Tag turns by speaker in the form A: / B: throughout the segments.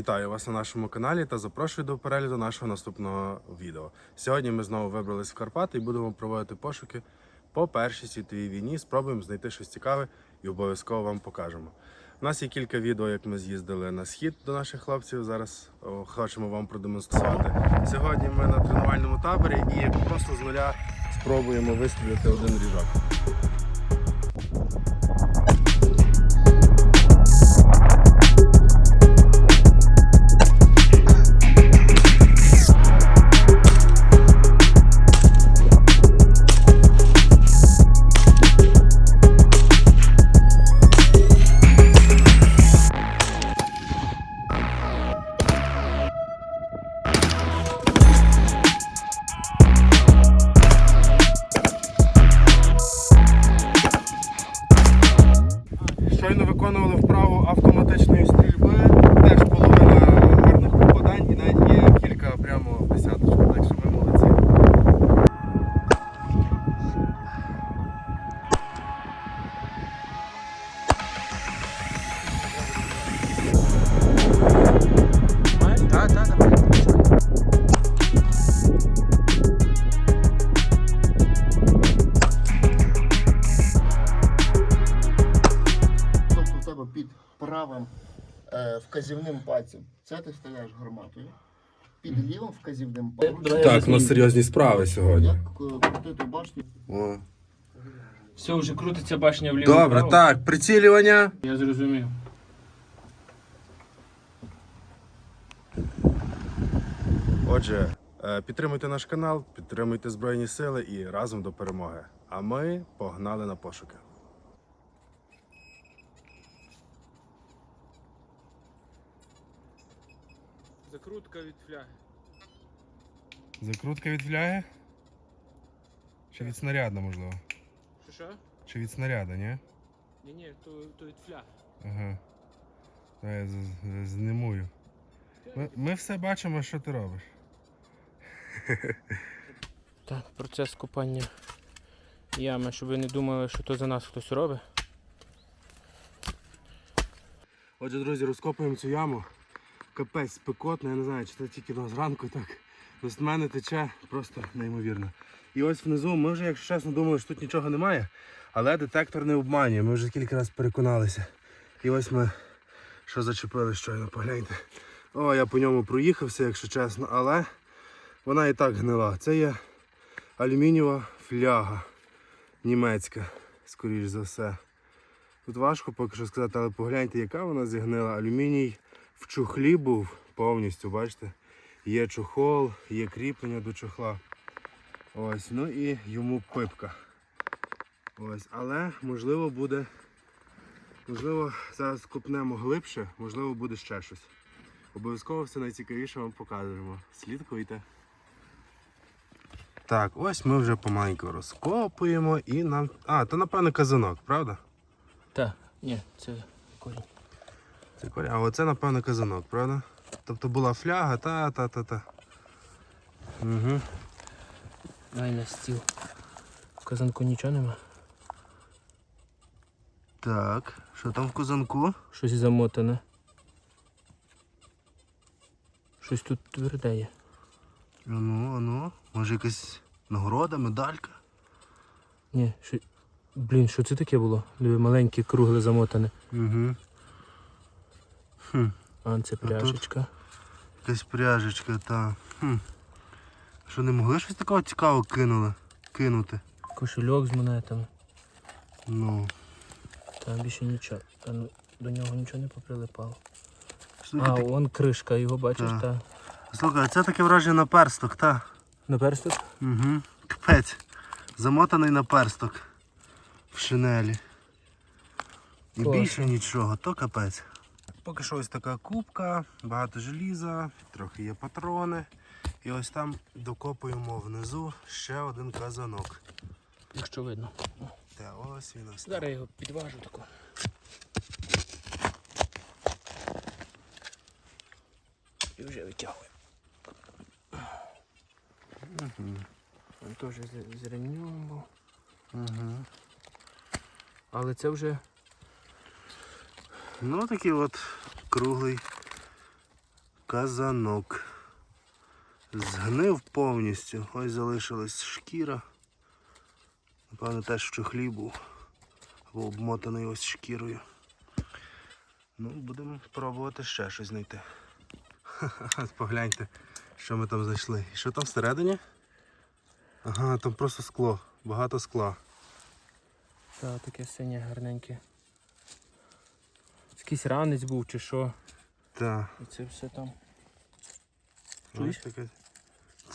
A: Вітаю вас на нашому каналі та запрошую до перегляду нашого наступного відео. Сьогодні ми знову вибрались в Карпати і будемо проводити пошуки по Першій світовій війні. Спробуємо знайти щось цікаве і обов'язково вам покажемо. У нас є кілька відео, як ми з'їздили на схід до наших хлопців. Зараз хочемо вам продемонструвати. Сьогодні ми на тренувальному таборі і просто з нуля спробуємо вистрілити один ріжок.
B: Правим е, вказівним пальцем. Це ти вставляєш гарматою. Під лівим вказівним пальцем.
A: Так, у нас серйозні справи сьогодні.
B: Як е, крутити башню.
A: О.
C: Все, вже крутиться башня вліво.
A: Добре,
C: вправо.
A: так, прицілювання.
C: Я зрозумів.
A: Отже, е, підтримуйте наш канал, підтримуйте Збройні Сили і разом до перемоги. А ми погнали на пошуки.
C: Закрутка від фляги.
A: Закрутка від фляги? Чи від снаряда, можливо?
C: Що що?
A: Чи від снаряда, ні?
C: Ні, ні, то, то від фляги.
A: Ага. Давай я з- з- знімую. Ми, ми все бачимо, що ти робиш.
C: Так, процес копання ями, щоб ви не думали, що то за нас хтось робить.
A: Отже, друзі, розкопуємо цю яму. Капець спекотно, я не знаю, чи це тільки до зранку так. Ну, з мене тече просто неймовірно. І ось внизу, ми вже, якщо чесно, думали, що тут нічого немає, але детектор не обманює, ми вже кілька разів переконалися. І ось ми що зачепили щойно, погляньте. О, я по ньому проїхався, якщо чесно, але вона і так гнила. Це є алюмінієва фляга німецька, скоріш за все. Тут важко поки що сказати, але погляньте, яка вона зігнила. Алюміній в чохлі був повністю, бачите? Є чохол, є кріплення до чохла. Ось, ну і йому пипка. Ось, але можливо буде. Можливо, зараз копнемо глибше, можливо, буде ще щось. Обов'язково все найцікавіше вам покажемо. Слідкуйте. Так, ось ми вже помаленьку розкопуємо і нам. А, то напевно казанок, правда?
C: Так, ні, це корінь.
A: А оце, напевно, казанок, правда? Тобто була фляга, та-та-та-та. Угу.
C: Дай на стіл. В казанку нічого нема.
A: Так, що там в казанку?
C: Щось замотане. Щось тут тверде є.
A: Ану, ану. Може якась нагорода, медалька?
C: Ні, що... Блін, що це таке було? Диви, маленьке, кругле замотане.
A: Угу.
C: А, це пляшечка.
A: Якась пряжечка, та. Хм. Що не могли щось такого цікавого кинули? кинути?
C: Кошельок з монетами.
A: Ну.
C: Там більше нічого. Та ну, до нього нічого не поприлипало.
A: Слухай,
C: А,
A: так...
C: вон кришка, його бачиш,
A: Так.
C: та.
A: Слухай, це таке враження на персток, та?
C: На персток?
A: Угу. Капець. Замотаний на персток. В шинелі. І
C: Класно.
A: більше нічого, то капець. Поки що ось така кубка, багато желіза, трохи є патрони. І ось там докопуємо внизу ще один казанок.
C: Якщо видно.
A: Та ось він ось.
C: Зараз я його підважу тако. І вже витягую. Він теж з, з ремнем був.
A: Угу.
C: Але це вже
A: Ну такий от круглий казанок. Згнив повністю. Ось залишилась шкіра. Напевно, теж в чохлі був. Або обмотаний ось шкірою. Ну, будемо пробувати ще щось знайти. Ха-ха, Погляньте, що ми там знайшли. І що там всередині? Ага, там просто скло. Багато скла.
C: Та таке синє гарненьке. Якийсь ранець був чи що.
A: Так.
C: І це все там. Чуєш?
A: таке.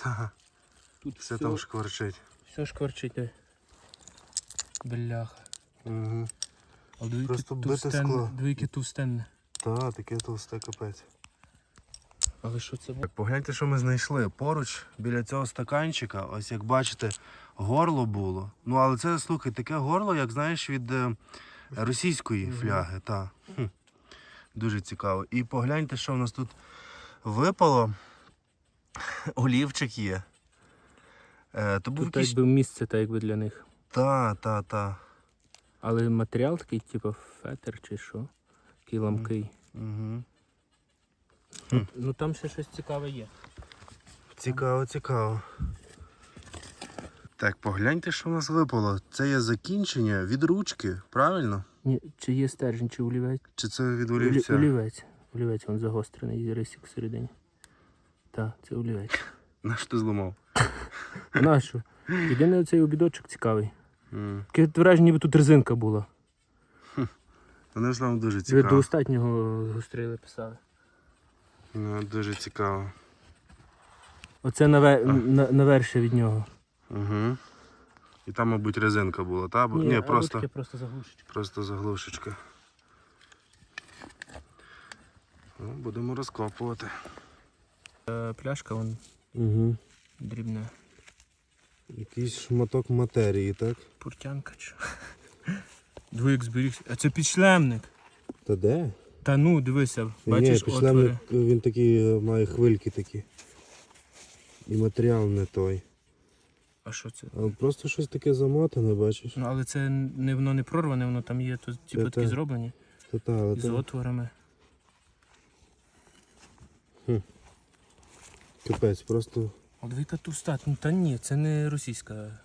A: Та,
C: Тут
A: все
C: все,
A: там шкварчить.
C: все шкварчить. Бляха.
A: Угу.
C: А двійки
A: Просто бите скло.
C: Двійки товстенне.
A: Так, таке толсте капець.
C: Але що це було?
A: Погляньте, що ми знайшли. Поруч біля цього стаканчика, ось як бачите, горло було. Ну, але це, слухай, таке горло, як знаєш, від е, російської фляги. Та. Хм. Дуже цікаво. І погляньте, що в нас тут випало. Олівчик є. Е, то був
C: Тут
A: якийсь...
C: якби місце так якби для них.
A: Та, та, та.
C: Але матеріал такий, типу, фетр чи що. Такий ламкий.
A: Угу.
C: Ну, ну там ще щось цікаве є.
A: Цікаво, цікаво. Так, погляньте, що в нас випало. Це є закінчення від ручки, правильно?
C: Ні, чи є стержень, чи олівець?
A: Чи це від
C: Олі- Олівець. Олівець, він загострений, рисик всередині. Так, це олівець.
A: Наш ти зламав.
C: Нащо? Єдиний оцей обідочок цікавий.
A: М.
C: Таке враження, ніби тут резинка була.
A: Вони ж нам дуже
C: Ви до
A: цікаво.
C: останнього гострили писали.
A: Ну, дуже цікаво.
C: Оце наве... на... наверше від нього.
A: Угу. І там, мабуть, резинка була, та? Бо- Ні, просто,
C: просто заглушечка.
A: просто заглушечка. Ну, будемо розкопувати.
C: Е, Пляшка, вон
A: Угу.
C: дрібна.
A: Якийсь шматок матерії, так?
C: Пуртянка чи. Двоїк зберігся. А це підшлемник.
A: Та де?
C: Та ну, дивися, бачиш
A: Ні,
C: отвори.
A: він такий е, має хвильки такі. І матеріал не той.
C: А що це?
A: А просто щось таке замотане, бачиш?
C: Ну, але це не воно не прорване, воно там є, то типу
A: Це
C: такі
A: те.
C: зроблені.
A: Та та, але
C: З
A: це
C: отворами.
A: капець, просто
C: А двійка туста. Ну та ні, це не російська.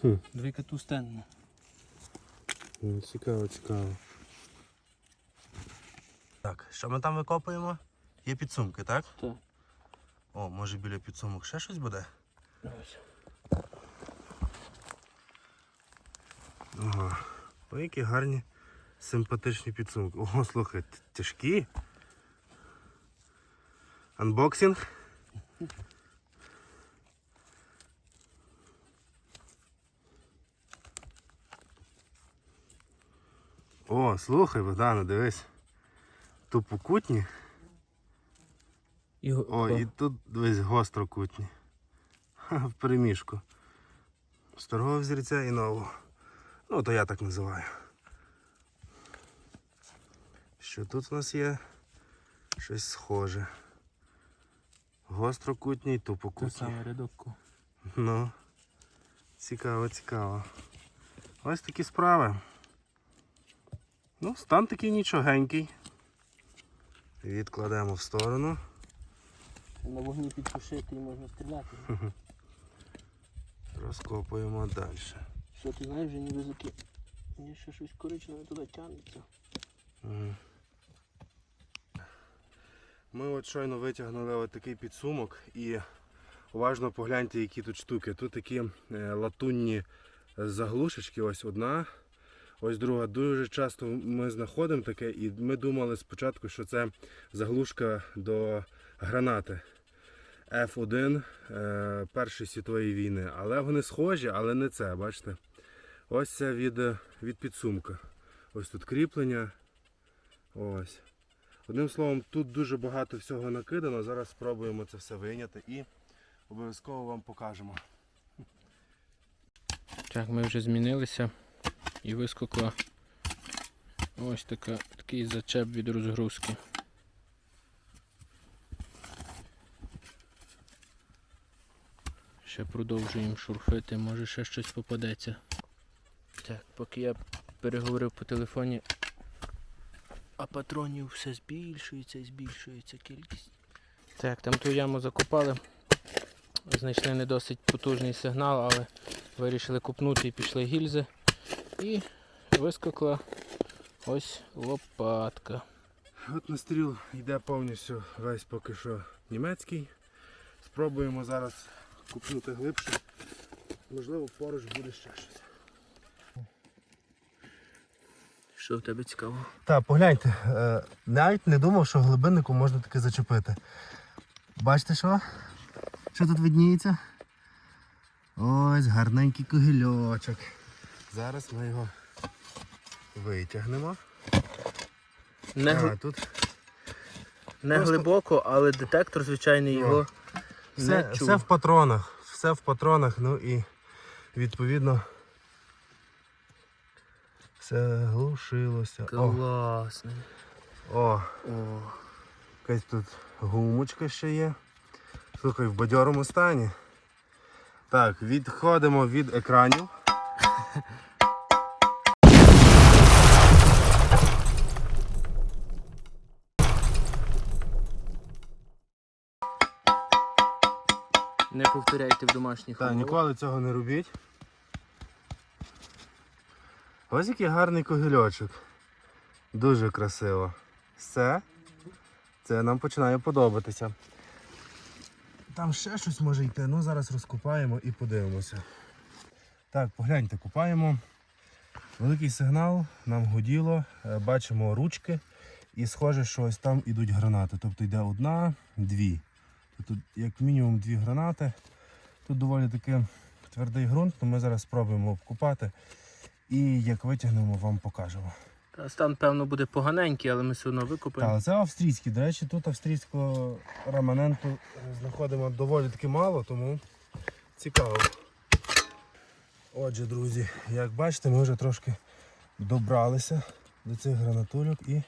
A: Хм.
C: Двійка тустенна.
A: ну, цікаво, цікаво. Так, що ми там викопуємо? Є підсумки, так?
C: Так.
A: О, може біля підсумок ще щось буде?
C: Ось.
A: Ага. Ой, які гарні, симпатичні підсумки. О, слухай, тяжкі. Анбоксинг. О, слухай, Богдана, дивись. Тупокутні.
C: І,
A: О, і тут дивись гострокутні. Ха, в переміжку. Старого взірця і нового. Ну, то я так називаю. Що тут у нас є? Щось схоже. Гострокутні і
C: Те
A: тупокутні.
C: саме рядок.
A: Ну, цікаво, цікаво. Ось такі справи. Ну, стан такий нічогенький. Відкладемо в сторону.
C: На вогні підсушити і можна стріляти.
A: Розкопуємо далі.
C: Що ти знаєш, вже ніби заки. Мені ще щось коричневе туди тягнеться.
A: Ми от щойно витягнули такий підсумок і уважно погляньте, які тут штуки. Тут такі е, латунні заглушечки, ось одна, ось друга. Дуже часто ми знаходимо таке, і ми думали спочатку, що це заглушка до гранати F1 е, Першої світової війни. Але вони схожі, але не це, бачите. Ось це від, е, від підсумка. Ось тут кріплення. Ось. Одним словом, тут дуже багато всього накидано. Зараз спробуємо це все вийняти і обов'язково вам покажемо.
C: Так, ми вже змінилися і вискокла ось така, такий зачеп від розгрузки. Ще продовжуємо шурфити, може ще щось попадеться. Так, поки я переговорив по телефоні, а патронів все збільшується і збільшується кількість. Так, там ту яму закопали. Знайшли не досить потужний сигнал, але вирішили купнути і пішли гільзи. І вискокла ось лопатка.
A: От настріл йде повністю весь поки що німецький. Спробуємо зараз купнути глибше. Можливо, поруч буде ще щось.
C: Що в тебе цікаво?
A: Так, погляньте, е, навіть не думав, що глибиннику можна таке зачепити. Бачите що? Що тут видніється? Ось гарненький когильочок. Зараз ми його витягнемо.
C: Не,
A: А, тут
C: не
A: просто-
C: глибоко, але детектор, звичайний, його
A: все,
C: не чув.
A: все в патронах. Все в патронах, ну і відповідно все глушилося. О,
C: Класний.
A: о,
C: О.
A: якась тут гумочка ще є. Слухай, в бадьорому стані. Так, відходимо від екранів.
C: Не повторяйте в домашніх
A: Так, ніколи цього не робіть. Ось який гарний когильочок. Дуже красиво. Все. Це нам починає подобатися. Там ще щось може йти, ну зараз розкопаємо і подивимося. Так, погляньте, купаємо. Великий сигнал, нам годіло, е, бачимо ручки і схоже, що ось там ідуть гранати. Тобто йде одна, дві. Тут як мінімум дві гранати. Тут доволі таки твердий ґрунт, то ми зараз спробуємо обкупати і як витягнемо, вам покажемо.
C: Та Стан, певно, буде поганенький, але ми все одно викупимо.
A: але це австрійський. До речі, тут австрійського реманенту знаходимо доволі таки мало, тому цікаво. Отже, друзі, як бачите, ми вже трошки добралися до цих гранатульок і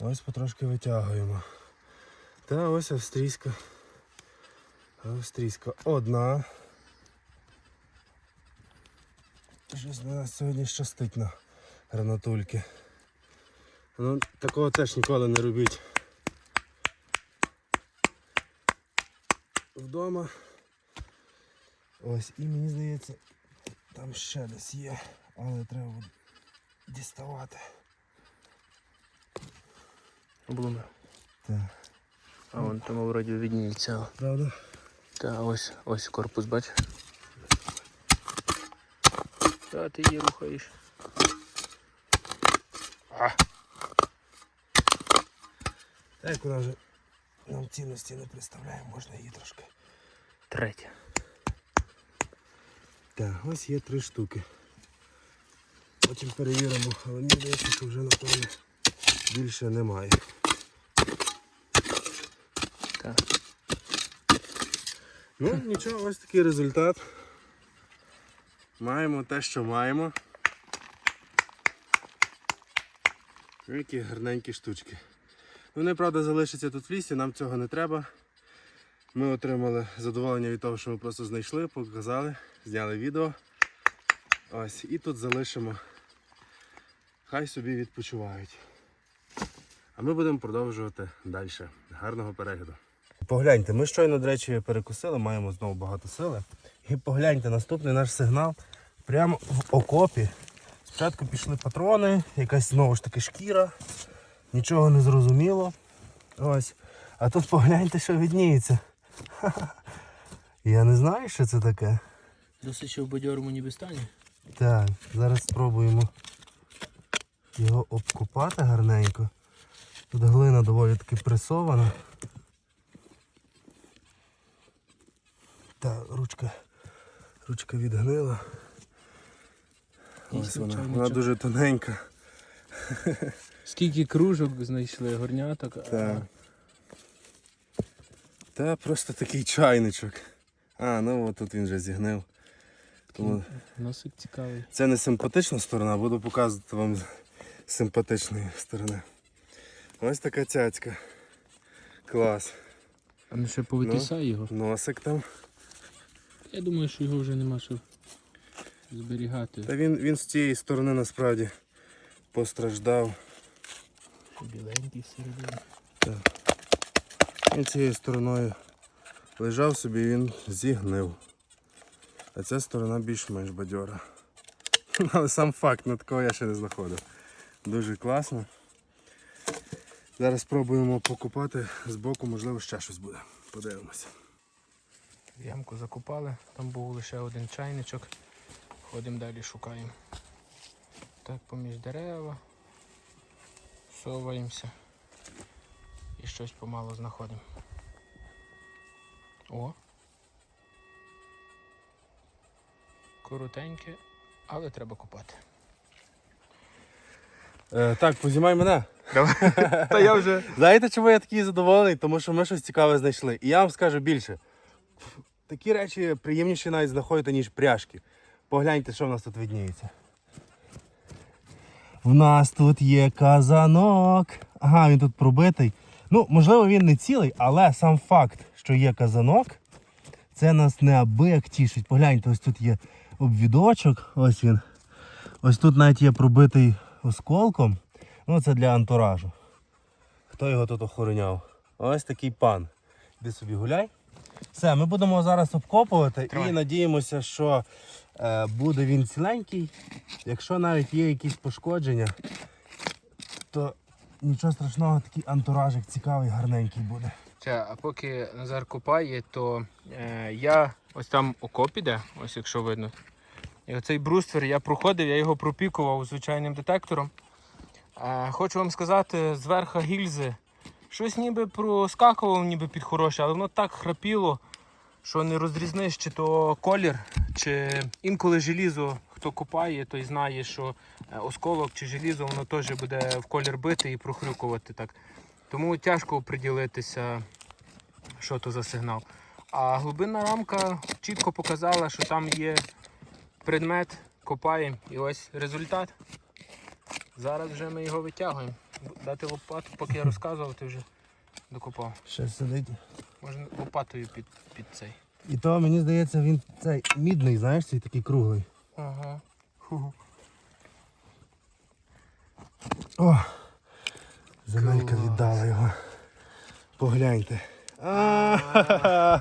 A: ось потрошки витягуємо. Та ось австрійська. Австрійська одна. Щось на нас сьогодні щастить на гранатульки. Ну, такого теж ніколи не робіть. Вдома. Ось, і мені здається, там ще десь є, але треба буде діставати.
C: Облуми.
A: Так.
C: А вон тому вроді відніється.
A: Правда?
C: Та ось ось корпус, бач. Та ти її рухаєш.
A: Так як вона вже нам цінності не представляє, можна її трошки.
C: Третя.
A: Так, ось є три штуки. Потім перевіримо, але мені здається, що вже напевно більше немає.
C: Так.
A: Ну, нічого, ось такий результат. Маємо те, що маємо. Ну, Які гарненькі штучки. Вони, правда, залишаться тут в лісі, нам цього не треба. Ми отримали задоволення від того, що ми просто знайшли, показали, зняли відео. Ось, і тут залишимо. Хай собі відпочивають. А ми будемо продовжувати далі. Гарного перегляду. Погляньте, ми щойно, до речі, перекусили, маємо знову багато сили. І погляньте, наступний наш сигнал прямо в окопі. Спочатку пішли патрони, якась знову ж таки шкіра, нічого не зрозуміло. Ось. А тут погляньте, що відніється. Я не знаю, що це таке.
C: Досить що в бадьорому ніби стані.
A: Так, зараз спробуємо його обкопати гарненько. Тут глина доволі таки пресована. Так, ручка, ручка відгнила. Ось вона, вона дуже тоненька.
C: Скільки кружок знайшли, горняток.
A: Так. Та просто такий чайничок. А, ну от тут він вже зігнив. Тому
C: Носик цікавий.
A: це не симпатична сторона, буду показувати вам з симпатичної сторони. Ось така цяцька. Клас.
C: А ну ще повитисай його.
A: Носик там.
C: Я думаю, що його вже нема що зберігати.
A: Та він, він з цієї сторони насправді постраждав.
C: Біленький всередині.
A: Він цією стороною лежав собі, і він зігнив. А ця сторона більш-менш бадьора. Але сам факт, на такого я ще не знаходив. Дуже класно. Зараз спробуємо покупати з боку, можливо, ще щось буде. Подивимося.
C: Ямку закопали, там був лише один чайничок. Ходимо далі, шукаємо. Так, поміж дерева. Соваємося. І щось помало знаходимо. О. Коротеньке, але треба копати.
A: Е, так, познімай мене.
C: Та я вже.
A: Знаєте, чому я такий задоволений? Тому що ми щось цікаве знайшли. І я вам скажу більше. Такі речі приємніші навіть знаходити, ніж пряжки. Погляньте, що в нас тут видніється. В нас тут є казанок. Ага, він тут пробитий. Ну, можливо, він не цілий, але сам факт, що є казанок, це нас неабияк тішить. Погляньте, ось тут є обвідочок, ось він. Ось тут навіть є пробитий осколком. Ну, це для антуражу. Хто його тут охороняв? Ось такий пан. Іди собі гуляй. Все, ми будемо зараз обкопувати
C: Тримай.
A: і надіємося, що е, буде він ціленький. Якщо навіть є якісь пошкодження, то нічого страшного, такий антуражик цікавий, гарненький буде.
C: Це, а поки Назар копає, то е, я ось там окоп іде, ось якщо видно. І оцей бруствер я проходив, я його пропікував звичайним детектором. Е, хочу вам сказати, зверху гільзи щось ніби проскакувало ніби під хороше, але воно так храпіло, що не розрізниш, чи то колір, чи інколи желізо, хто копає, той знає, що е, осколок чи желізо воно теж буде в колір бити і прохрюкувати так. Тому тяжко приділитися, що то за сигнал. А глибинна рамка чітко показала, що там є предмет, копаємо і ось результат. Зараз вже ми його витягуємо. Дати лопату, поки я розказував, ти вже докопав.
A: Ще сидить.
C: Можна лопатою під, під цей.
A: І то мені здається, він цей мідний, знаєш, цей такий круглий.
C: Ага.
A: О! Земелька віддала його. Погляньте. А,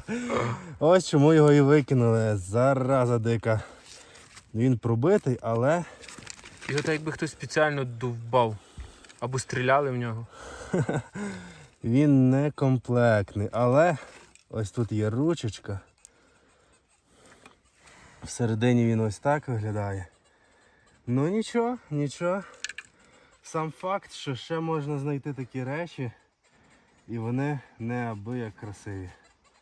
A: Ось чому його і викинули. Зараза дика. Він пробитий, але
C: Його так якби хтось спеціально довбав. Або стріляли в нього.
A: він не комплектний. Але ось тут є ручечка. Всередині він ось так виглядає. Ну нічого, нічого. Сам факт, що ще можна знайти такі речі, і вони неабияк красиві.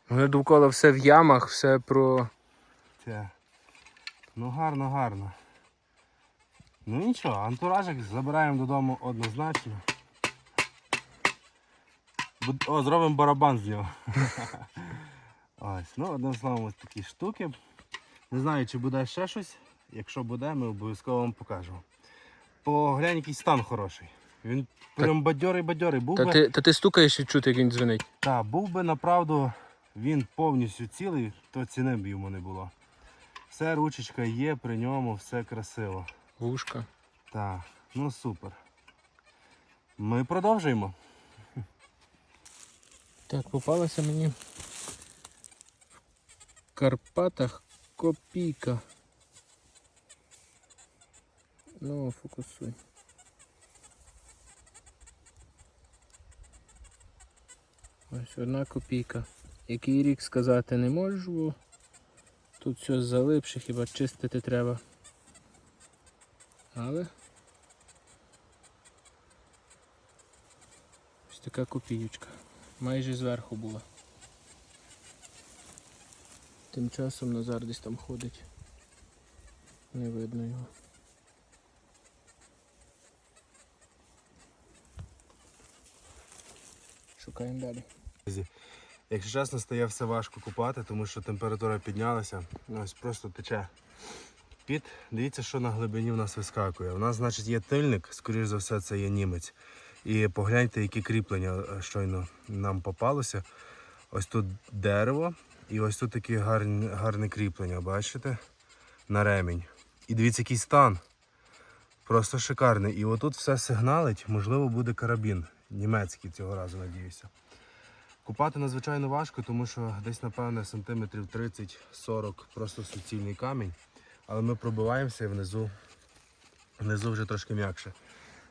C: Воно довкола все в ямах, все про.
A: Це. Ну гарно, гарно. Ну нічого, антуражик забираємо додому однозначно. О, зробимо барабан з нього. Ось, ну одним словом, ось такі штуки. Не знаю, чи буде ще щось. Якщо буде, ми обов'язково вам покажемо. Поглянь, який стан хороший. Він прям бадьорий-бадьорий. Був
C: Та
A: би,
C: ти, та ти стукаєш і чути, як він дзвенить.
A: та, був би направду він повністю цілий, то ціни б йому не було. Все, ручечка є, при ньому все красиво.
C: Вушка.
A: Так, ну супер. Ми продовжуємо.
C: Так, попалася мені в Карпатах копійка. Ну, фокусуй. Ось одна копійка. Який рік сказати не можу. Тут все залипше, хіба чистити треба. Але ось така копійочка. Майже зверху була. Тим часом Назар десь там ходить. Не видно його. Шукаємо далі.
A: Якщо чесно, стає все важко купати, тому що температура піднялася. Ось просто тече. Під, дивіться, що на глибині в нас вискакує. У нас, значить, є тильник, скоріш за все, це є німець. І погляньте, які кріплення е, щойно нам попалося. Ось тут дерево, і ось тут такі гарні, гарне кріплення, бачите? На ремінь. І дивіться, який стан. Просто шикарний. І отут все сигналить, можливо, буде карабін. Німецький цього разу, надіюся. Купати надзвичайно важко, тому що десь, напевне, сантиметрів 30-40 просто суцільний камінь. Але ми пробиваємося і внизу, внизу вже трошки м'якше.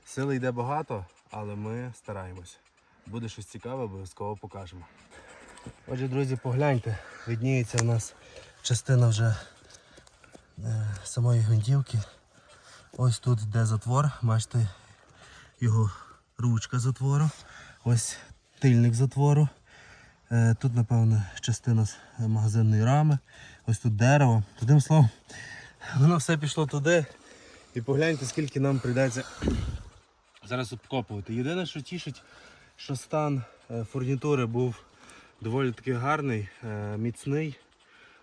A: Сили йде багато, але ми стараємось. Буде щось цікаве, обов'язково покажемо. Отже, друзі, погляньте, видніється в нас частина вже е, самої гвинтівки. Ось тут де затвор, бачите, його ручка затвору. Ось тильник затвору. Е, Тут, напевно, частина з магазинної рами. Ось тут дерево. Одним словом, воно все пішло туди. І погляньте, скільки нам прийдеться зараз обкопувати. Єдине, що тішить, що стан е, фурнітури був доволі таки гарний, е, міцний,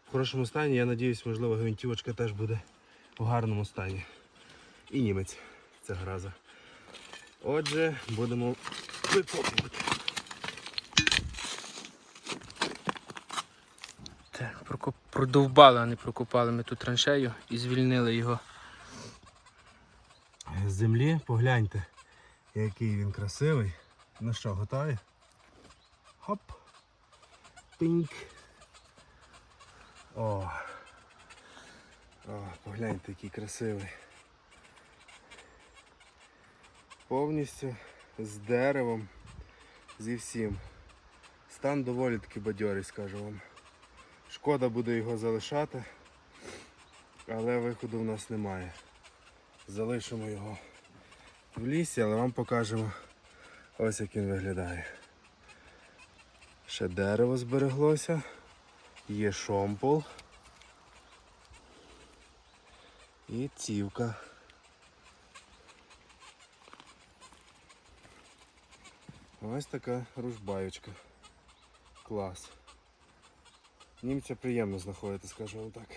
A: в хорошому стані. Я сподіваюся, можливо, гвинтівочка теж буде в гарному стані. І німець цього разу. Отже, будемо викопувати.
C: Так, прокоп... продовбали, а не прокопали ми тут траншею і звільнили його.
A: З землі погляньте, який він красивий. Ну що, готові? Хоп. Піньк. О. О, погляньте, який красивий. Повністю з деревом, зі всім. Стан доволі таки бадьорий, скажу вам. Шкода буде його залишати, але виходу в нас немає. Залишимо його в лісі, але вам покажемо ось як він виглядає. Ще дерево збереглося, є шомпол і цівка. Ось така ружбаючка. Клас. Німця приємно знаходити, скажу вам так.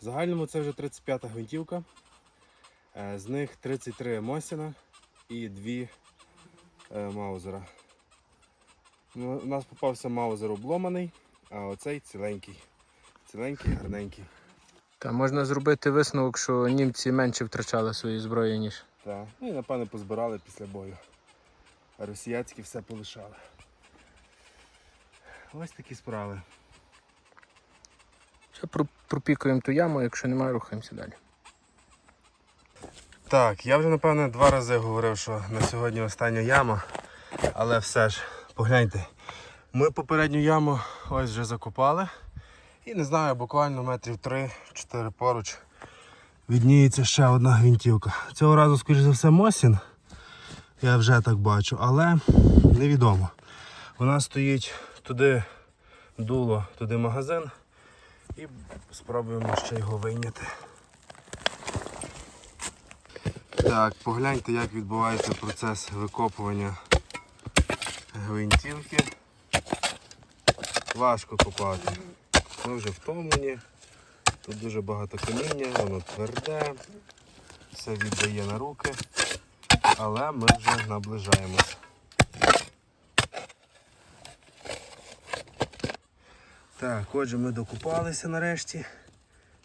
A: В загальному це вже 35-та гвинтівка. Е, З них 33 Мосіна і 2 е, Маузера. Ну, У нас попався Маузер обломаний, а оцей ціленький. Ціленький, гарненький.
C: Та можна зробити висновок, що німці менше втрачали свої зброї, ніж.
A: Так. Ну і напевно позбирали після бою. А росіяцькі все полишали. Ось такі справи.
C: Ще пропікуємо ту яму, якщо немає, рухаємося далі.
A: Так, я вже напевно два рази говорив, що на сьогодні остання яма, але все ж, погляньте, ми попередню яму ось вже закопали. І не знаю, буквально метрів 3-4 поруч відніється ще одна гвинтівка. Цього разу, скоріш за все, Мосін. Я вже так бачу, але невідомо. Вона стоїть туди дуло, туди магазин. І спробуємо ще його вийняти. Так, погляньте, як відбувається процес викопування гвинтівки. Важко копати. Ми вже втомлені. Тут дуже багато каміння, воно тверде, все віддає на руки, але ми вже наближаємось. Так, отже, ми докупалися нарешті.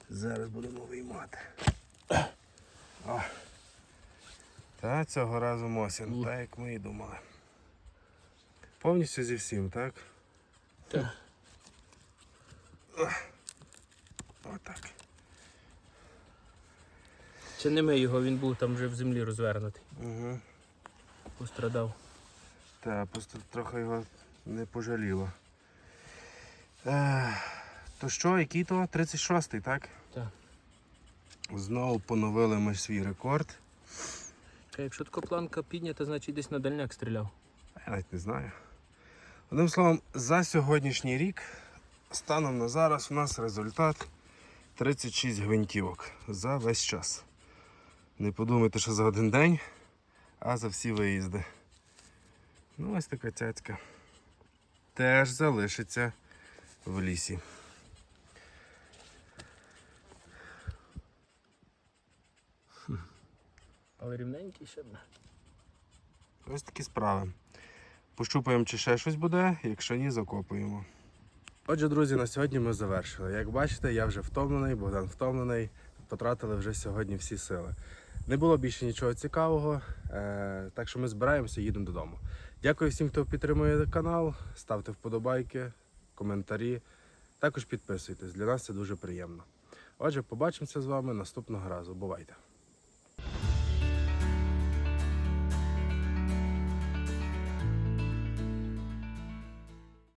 A: Зараз будемо виймати. О. Та цього разу Мосін, так як ми і думали. Повністю зі всім, так?
C: Так.
A: Отак.
C: Це не ми його, він був там вже в землі розвернутий.
A: Угу.
C: Пострадав.
A: Так, просто трохи його не пожаліло. Е, то що, який то? 36-й, так?
C: Так.
A: Знову поновили ми свій рекорд.
C: Та Якщо така планка піднята, значить десь на дальняк стріляв.
A: Я навіть не знаю. Одним словом, за сьогоднішній рік, станом на зараз, у нас результат 36 гвинтівок за весь час. Не подумайте, що за один день, а за всі виїзди. Ну, ось така цяцька. Теж залишиться в лісі.
C: Але рівненький ще б.
A: Ось такі справи. Пощупаємо, чи ще щось буде, якщо ні, закопуємо. Отже, друзі, на сьогодні ми завершили. Як бачите, я вже втомлений, Богдан втомлений. Потратили вже сьогодні всі сили. Не було більше нічого цікавого, е, так що ми збираємося і їдемо додому. Дякую всім, хто підтримує канал. Ставте вподобайки, коментарі. Також підписуйтесь. Для нас це дуже приємно. Отже, побачимося з вами наступного разу. Бувайте!